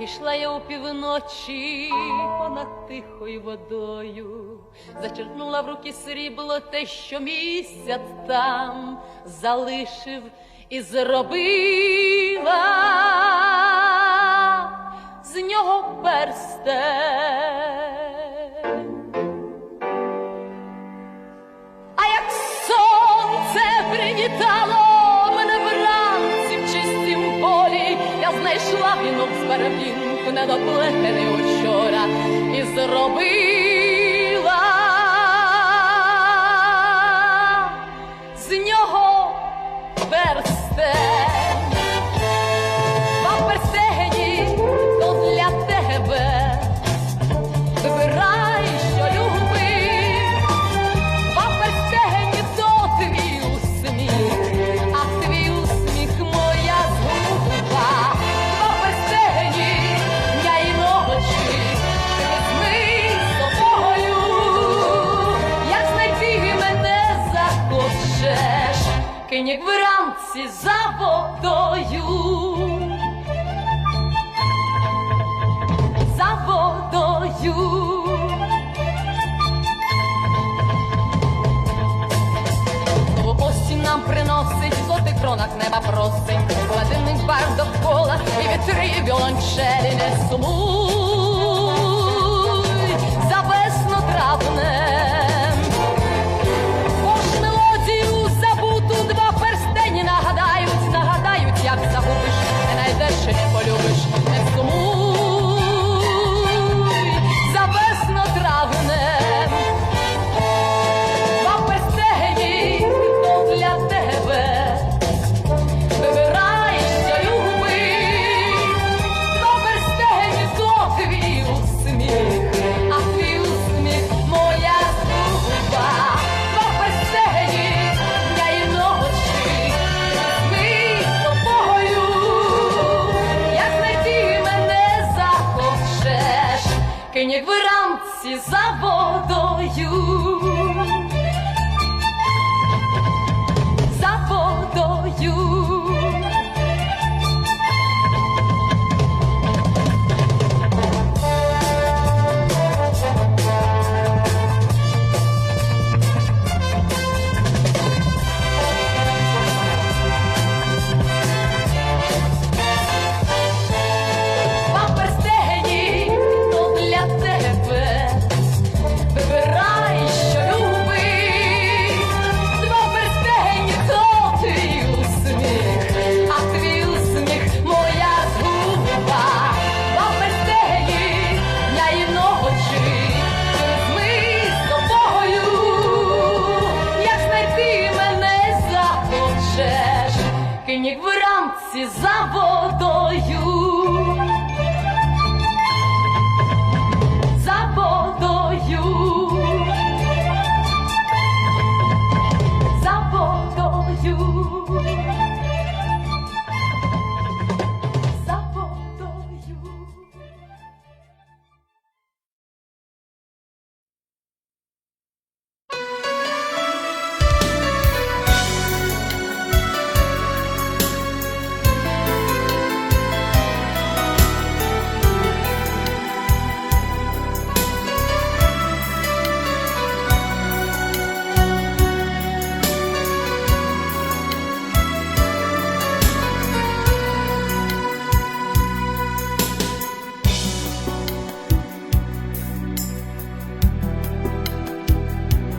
Пішла я у півночі понад тихою водою, зачерпнула в руки срібло те, що місяць там залишив і зробила з нього перстень. Ранок з барабінку не доплетений учора і зробив. річці за водою, за водою. Осінь нам приносить злотий кронах неба просить, гладинний бар довкола і вітри віолончелі не сумують. Ніг в рамці за водою.